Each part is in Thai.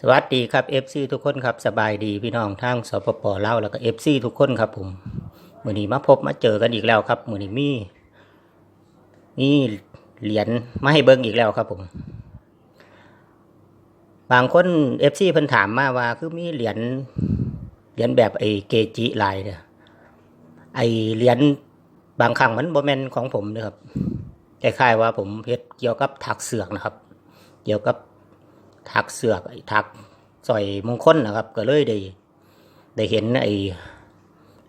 สวัสดีครับ FC ทุกคนครับสบายดีพี่น้องทางสปปเล่าแล้วก็ FC ทุกคนครับผมมือนี้มาพบมาเจอกันอีกแล้วครับมือนี้มีมีเหรียญมาให้เบิ้งอีกแล้วครับผม บางคน FC เพิ่นถามมาว่าคือมีเหรียญเหรียญแบบไอเกจิลายเนี่ยไอเหรียญบางครั้งมันบ่แมนของผมนะครับคล้ายๆว่าผมเฮ็ดเกี่ยวกับถักเสือกนะครับ เกี่ยวกับ ถักเสือกไอ้ถักสอยมงคลนะครับ ก็เลยได้ได้เห็นไอ้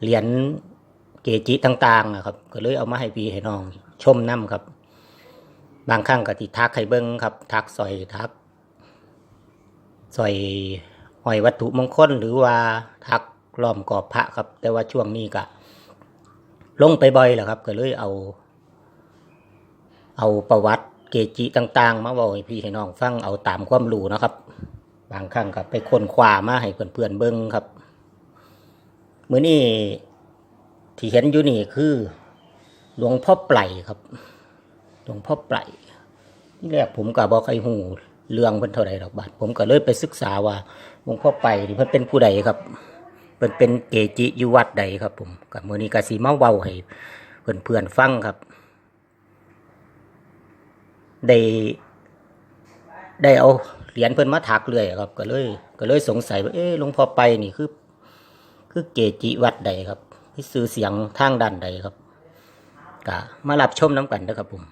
เหรียญเกจิต่างๆนะครับ ก็เลยเอามาให้พี่ให้น้องชมน้ำครับ บางครั้งก็ติทักให้เบิ้งครับ ทักสอยทักสอยหอยวัตถุมงคลหรือว่าทักล้อมกรอบพระครับ แต่ว่าช่วงนี้ก็ลงไปบ่อยแหละครับ ก็เลยเอา เอาประวัติ เกจิต่าง ๆ มาบอกให้พี่ให้น้องฟังเอาตามความรู้นะครับ บางครั้งก็ไปค้นคว้ามาให้เพื่อนๆเบิ่งครับมือนี้ที่เห็นอยู่นี่คือ หลวงพ่อไปลครับ หลวงพ่อไปลที่แรกผมก็บอกใครหูเรื่องเพิ่นเท่าใดดอกบาทผมก็เลยไปศึกษาว่าหลวงพ่อไปลนี่เพิ่นเป็นผู้ใดครับเพิ่นเป็นเกจิอยู่วัดใดครับ ผมกับมือนี้ก็สิมาเว้าให้เพื่อนๆฟังครับ ได้ได้เอาเหรียญเพิ่นมาถักเรื่อยครับ ก็เลยก็เลยสงสัยว่าเอ๊ะหลวงพ่อไปนี่คือ คือเกจิวัดใดครับที่ซื้อเสียงทางด้านใดครับก็มารับชมน้ำกันนะครับผม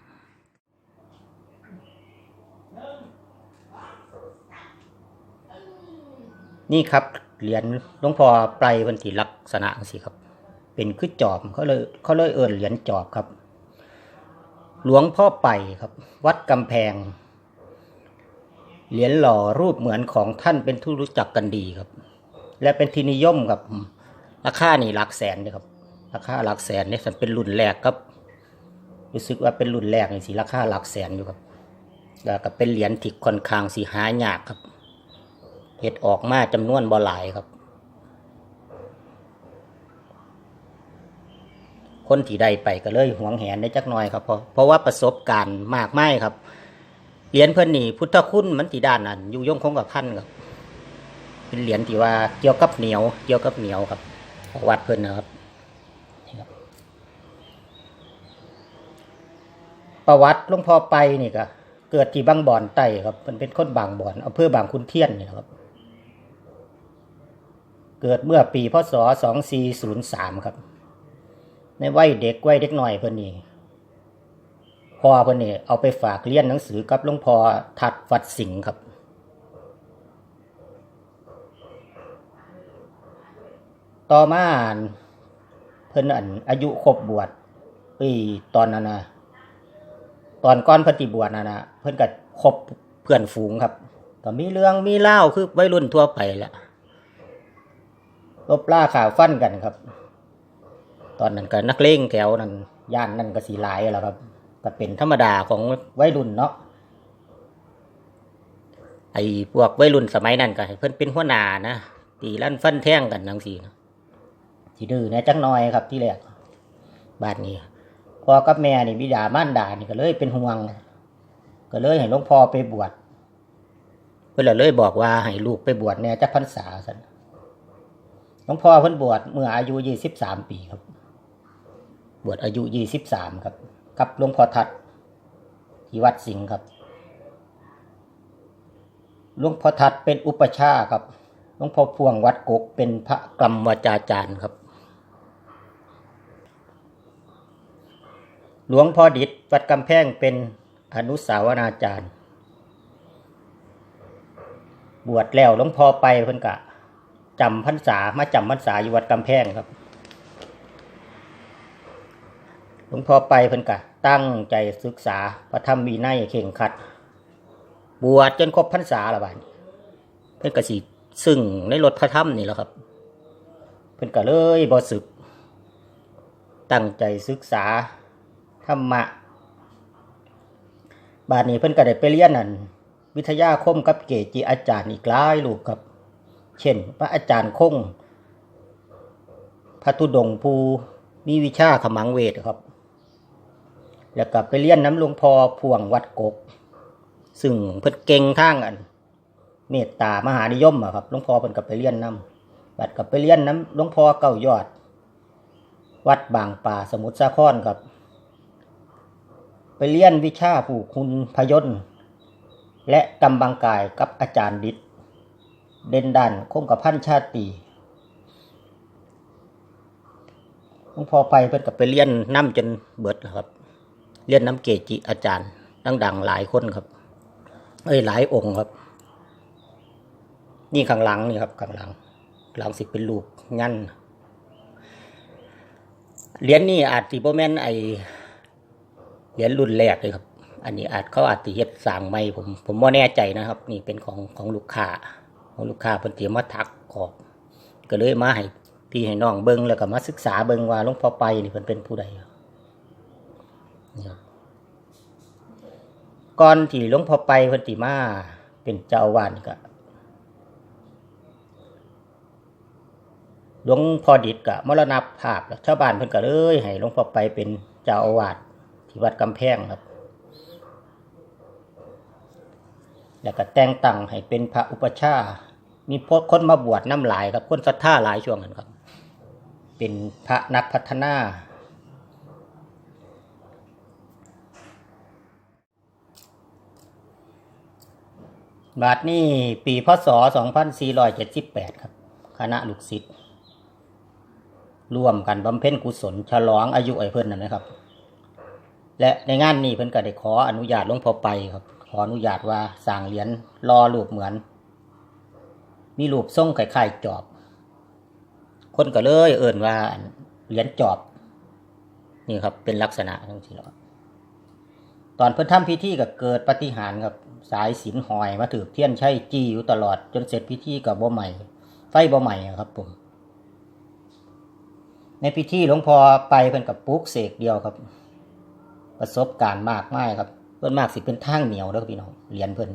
นี่ครับเหรียญหลวงพ่อไพรเพันธิลักษณะสิครับ เป็นคือจอบเขาเลยเขาเลยเอิ้นเหรียญจอบครับ หลวงพ่อไปครับ วัดกำแพง เหรียญหล่อรูปเหมือนของท่านเป็นที่รู้จักกันดีครับ และเป็นที่นิยมครับ ราคานี่หลักแสนเลยครับ ราคาหลักแสนนี่สันเป็นรุ่นแรกครับ รู้สึกว่าเป็นรุ่นแรกนี่สิราคาหลักแสนอยู่ครับ แล้วก็เป็นเหรียญที่ค่อนข้างสีหายากครับเห็ดออกมาจำนวนบ่หลายครับ คนที่ได้ไปก็เลยหวงแหนได้จักหน่อยครับเพราะเพราะว่าประสบการณ์มากไม่ครับเหรียญเพิ่อนนี่พุทธคุณมันติด้านนั้นอยู่ยงคงกับพันครับ เป็นเหรียญที่ว่าเกี่ยวกับเหนียว เกี่ยวกับเหนียวครับวัดเพิ่อนนะครับประวัติหลวงพ่อไปนี่ก็เกิดที่บางบ่อนไต้ครับมันเป็นคนบางบ่อนอำเภอบางขุนเทียนนี่ครับ เกิดเมื่อปีพศ 2403 ครับ ในวัยเด็กวัยเด็กหน่อยเพิ่นนี่พ่อเพิ่นนี่เอาไปฝากเรียนหนังสือกับหลวงพ่อทัดวัดสิงห์ครับต่อมาเพิ่นอันอายุครบบวชปีตอนนั้นนะตอนก่อนพฏิบวชนั่นนะเพิ่นก็คบเพื่อนฝูงครับก็มีเรื่องมีเล่าคือวัยรุ่นทั่วไปแหละลบล่าข่าวฟันกันครับ ตอนนั้นก็นักเลงแถวนั้นย่านนั่นก็สีหลายแล้วครับก็เป็นธรรมดาของวัยรุ่นเนาะไอ้พวกวัยรุ่นสมัยนั้นก็เพิ่นเป็นหัวหน้านะตีลั่นฟันแท่งกันทั้งสี่นะสีดื้อน่จักหน่อยครับที่แรกบ้านนี้พ่อกับแม่นี่บิดามารดานี่ก็เลยเป็นห่วง ก็เลยให้หลวงพ่อไปบวชเพิ่นเลยบอกว่าให้ลูกไปบวชเนี่ยจักพรรษาซั่นหลวงพ่อเพิ่นบวชเมื่ออายุยี่สิบสามปีครับ บวชอายุยี่สิบสามครับกับหลวงพ่อทัดที่วัดสิงห์ครับหลวงพ่อทัดเป็นอุปชาครับหลวงพ่อพวงวัดกกเป็นพระกรรมวาจาจารย์ครับ หลวงพ่อดิษวัดกำแพงเป็นอนุสาวนาจารย์ บวชแล้วหลวงพ่อไปเพิ่นกะจำพรรษามาจำพรรษาอยู่วัดกำแพงครับ หลวงพ่อไปเพิ่นกะ ตั้งใจศึกษาพระธรรมวินัยเข่งขัด บวชจนครบพรรษาละบาดนี้เพิ่นกะสิซึ่งในรถพระธรรมนี่แหละครับ เพิ่นกะเลยบ่ศึก ตั้งใจศึกษาธรรมะ บาดนี้เพิ่นก็ได้ไปเรียนนั่นวิทยาคมกับเกจิอาจารย์อีกหลายรูปครับ เช่น พระอาจารย์คงพระธุดงภูมีวิชาขมังเวทครับ แล้วก็ไปเรียนน้ำหลวงพ่อพ่วงวัดกก ซึ่งเพิ่นเก่งทางอัน เมตตามหานิยมอะครับหลวงพ่อเพิ่นก็ไปเรียนนํบัดก็ไปเรียนนํหลวงพ่อเก้ายอด วัดบางป่าสมุทรสาครครับ ไปเรียนวิชาผูกคุณพยนต์และกำบังกายกับอาจารย์ดิษเด่นดันคงกับพันชาติหลวงพ่อไปเพิ่นก็ไปเรียนน้ำจนเบิดครับ เรียนน้ำเกจิอาจารย์ดังๆหลายคนครับ เอ้ยหลายองค์ครับ นี่ข้างหลังนี่ครับข้างหลังหลังสิเป็นรูปงั้นเหรียญนี่อาจสิบ่แมนไอเหรียญรุ่นแรกเลยครับ อันนี้อาจเขาอาจสิเฮ็ดสร้างใหม่ผมผมบ่แน่ใจนะครับ นี่เป็นของของลูกค้าของลูกค้าเพิ่นเตรียมมาทักกรอบก็เลยมาให้พี่ให้น้องเบิ่งแล้วก็มาศึกษาเบิ่งว่าหลวงพ่อไปนี่เพิ่นเป็นผู้ใดครับ ก่อนที่หลวงพ่อไปพิ่นสิมาเป็นเจ้าอาวาสนี่ก็หลวงพ่อดิษก็มรณภาพแล้วชาวบ้านเพิ่นก็เลยให้หลวงพ่อไปเป็นเจ้าอาวาสที่วัดกำแพงครับ แล้วก็แต่งตั้งให้เป็นพระอุปชามีพคนมาบวชน้ำหลายครับคนศรัทธาหลายช่วงนั้นครับ เป็นพระนักพัฒนา บาทนี้ปีพศ 2478 ครับ คณะลูกศิษย์ร่วมกันบำเพ็ญกุศล ฉลองอายุไอ้เพิ่นนั่นนะครับ และในงานนี้เพิ่นก็ได้ขออนุญาตหลวงพ่อไปครับ ขออนุญาตว่าสร้างเหรียญรอรูปเหมือน มีรูปทรงคล้ายๆจอบ คนก็เลยเอิ่นว่าเหรียญจอบ นี่ครับเป็นลักษณะทั้งที่เราตอนเพิ่นทำพิธีก็เกิดปฏิหารครับ สายสินหอยมาถือเทียนใช้จี้อยู่ตลอดจนเสร็จพิธีกับบ่ใหม่ ไฟบ่ใหม่ครับผม ในพิธีหลวงพ่อไปเพิ่นกับปลุกเสกเดียวครับ ประสบการณ์มากมายครับ เพิ่นมากสิเป็นทางเหนียวเด้อพี่น้องเหรียญเพิ่น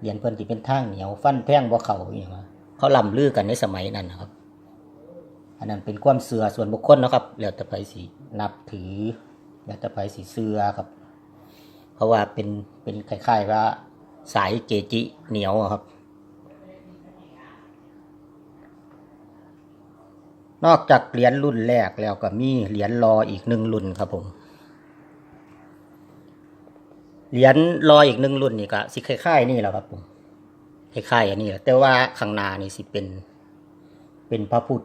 เหรียญเพิ่นสิเป็นทางเหนียว ฟันแท่งบ่เข้าอหย่างเขาล่ำลือกันในสมัยนั้นนะครับ อันนั้นเป็นความเสือส่วนบุคคลนะครับแล้วแต่ไผสินับถือแล้วแต่ไผสิเสือครับ ราะว่าเป็นเป็นคล้ายๆว่าสายเกจิเหนียวครับ นอกจากเหรียญรุ่นแรกแล้วก็มีเหรียญรออีกหนึ่งรุ่นครับผมเหรียญรออีกหนึ่งรุ่นนี่ก็สิคล้ายๆนี่แหละครับผมคล้ายๆอันนี้แหละแต่ว่าข้างหน้านี่สิเป็น เป็นพระพุทธ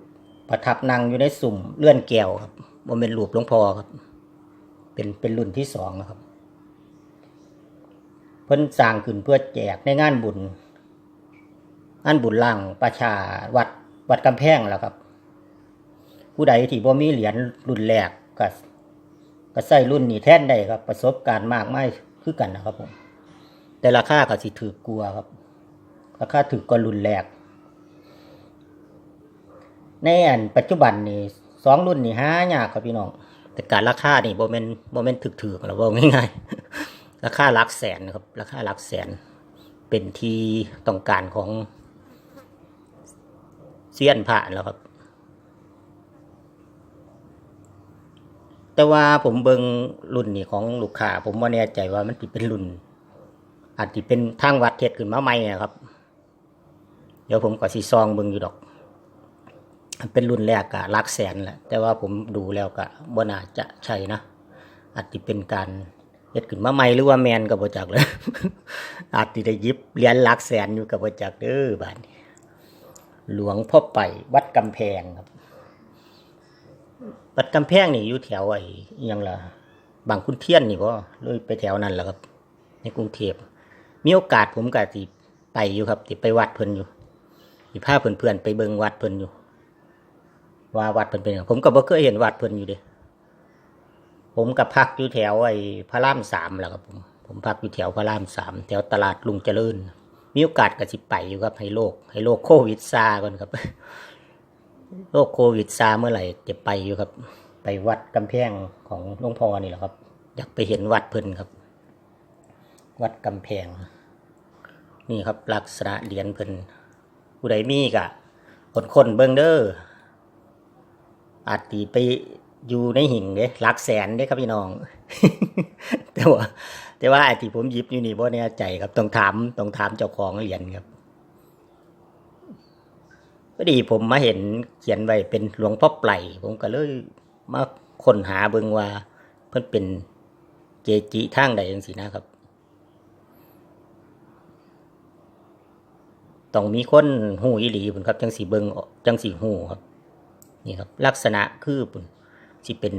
ประทับนั่งอยู่ในสุ่มเลื่อนแก้วครับบ่เป็นรูปหลวงพ่อครับ เป็นเป็นรุ่นที่สองนะครับ เพิ่นสร้างขึ้นเพื่อแจกในงานบุญงานบุญล่างประชาวัดวัดกำแพงแล้วครับ ผู้ใดที่บ่มีเหรียญรุ่นแรกก็ก็ใส่รุ่นนี้แท่นได้ครับ ประสบการณ์มากไม่คือกันนะครับผมแต่ราคาก็สิถือกลัวครับ ราคาถือกว่ารุ่นแรกในอันปัจจุบันนี่สองรุ่นนี่หายากครับพี่น้อง แต่การราคานี่บ่แม่นบ่แม่นถึกๆหรอกว่าง่ายๆ ราคาหลักแสนครับ ราคาหลักแสน เป็นที่ต้องการของเซียนผ่านแล้วครับ แต่ว่าผมเบิงรุ่นนี่ของลูกค้าผมว่าแน่ใจว่ามันติเป็นรุ่น อาจจะเป็นทางวัดเทศขึ้นมาใหม่นะครับ เดี๋ยวผมก็สิซองเบิงอยู่ดอกเป็นรุ่นแรกกะลักแสนแหละแต่ว่าผมดูแล้วกะบ่น่าจะใช่นะอาจจะเป็นการ เฮ็ดขึ้นมาใหม่หรือว่าแมนกับบ่จักเลยอาจจะได้ยิบเหรียญหลักแสนอยู่กับบ่จักเด้อบาดนี้หลวงพ่อไปวัดกำแพงครับ วัดกำแพงนี่อยู่แถวไอ้ยังล่ะบางขุนเทียนนี่บ่เลยไปแถวนั้นแหละครับ ในกรุงเทพมีโอกาสผมก็สิไปอยู่ครับสิไปวัดเพิ่นอยู่สิพาเพื่อนๆไปเบิ่งวัดเพิ่นอยู่ ว่าวัดเพิ่นเป็นผมก็บ่เคยเห็นวัดเพิ่นอยู่เด้ ผมก็พักอยู่แถวไอ้พระรามสามแหละครับผมผมพักอยู่แถวพระรามสามแถวตลาดลุงเจริญ มีโอกาสก็สิไปอยู่ครับให้โลกให้โลกโควิดซาก่อนครับโรคโควิดซาเมื่อไหร่จะไปอยู่ครับ ไปวัดกำแพงของหลวงพ่อนี่แหละครับ อยากไปเห็นวัดเพิ่นครับ วัดกำแพง นี่ครับลักษณะเหรียญเพิ่นผู้ใดมีกะคนคนเบิ่งเด้ออาจตีไป อยู่ในหิ่งเด้หลักแสนเด้ครับพี่น้อง แต่ว่า แต่ว่าไอ้ที่ผมยิบอยู่นี่บ่แน่ใจครับต้องถามต้องถามเจ้าของเหรียญครับพอดีผมมาเห็นเขียนไว้เป็นหลวงพ่อไปลผมก็เลยมาค้นหาเบิ่งว่าเพิ่นเป็นเกจิทางใดจังซี่นะครับ ต้องมีคนหูอีหลีพุ่นครับ จังสีเบิงจังสีหูครับ นี่ครับ ลักษณะคือปุ่น สิเป็น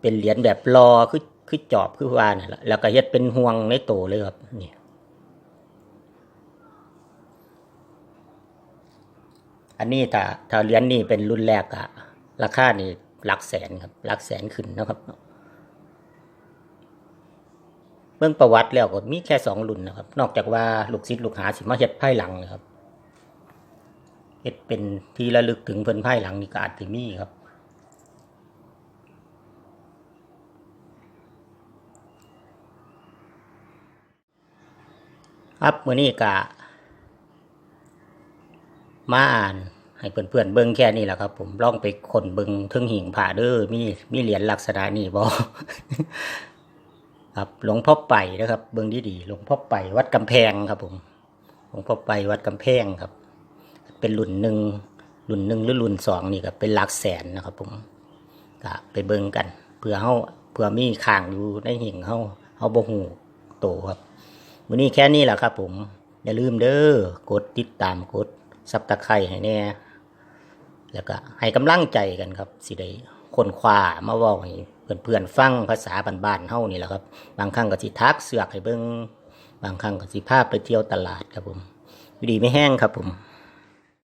เป็นเหรียญแบบรอคือคือจอบคือวานและแล้วก็เฮ็ดเป็นห่วงในโตเลยครับนี่อันนี้ถ้าถ้าเหรียญนี่เป็นรุ่นแรกอะราคานี่หลักแสนครับหลักแสนขึ้นนะครับเบื้องประวัติแล้วก็มีแค่สองรุ่นนะครับ นอกจากว่าลูกศิษย์ลูกหาสิมาเฮ็ดภายหลังนะครับเฮ็ดเป็นที่ระลึกถึงเพิ่นภายหลังนี่ก็อาจจะมีครับ ครับมื้อนี้ก็มาอ่านให้เพื่อนๆเบิ่งแค่นี้แหละครับผมลองไปค้นเบิ่งทึงหิ่งผ่าเด้อมีมีเหรียญลักษณะนี้บ่ครับหลวงพ่อไปนะครับ เบิ่งดีๆหลวงพ่อไปวัดกำแพงครับ ผมหลวงพ่อไปวัดกำแพงครับ เป็นรุ่นหนึ่งรุ่นหนึ่งหรือรุ่นสองนี่ก็เป็นหลักแสนนะครับ ผมก็ไปเบิ่งกันเพื่อเฮาเพื่อมีข้างอยู่ในหิ่งเฮาเฮาบ่ฮู้โตครับ วันนี้แค่นี้แหละครับผม อย่าลืมเด้อกดติดตามกดซับตะไคร้ให้แน่แล้วก็ให้กำลังใจกันครับ สิได้คนคว้ามาว้าให้เพื่อนๆฟังภาษาบ้านๆเฮานี่แหละครับ บางครั้งก็สิทักเสือกให้เบิ่งบางครั้งก็สิพาไปเที่ยวตลาดครับผมดีไม่แห้งครับผม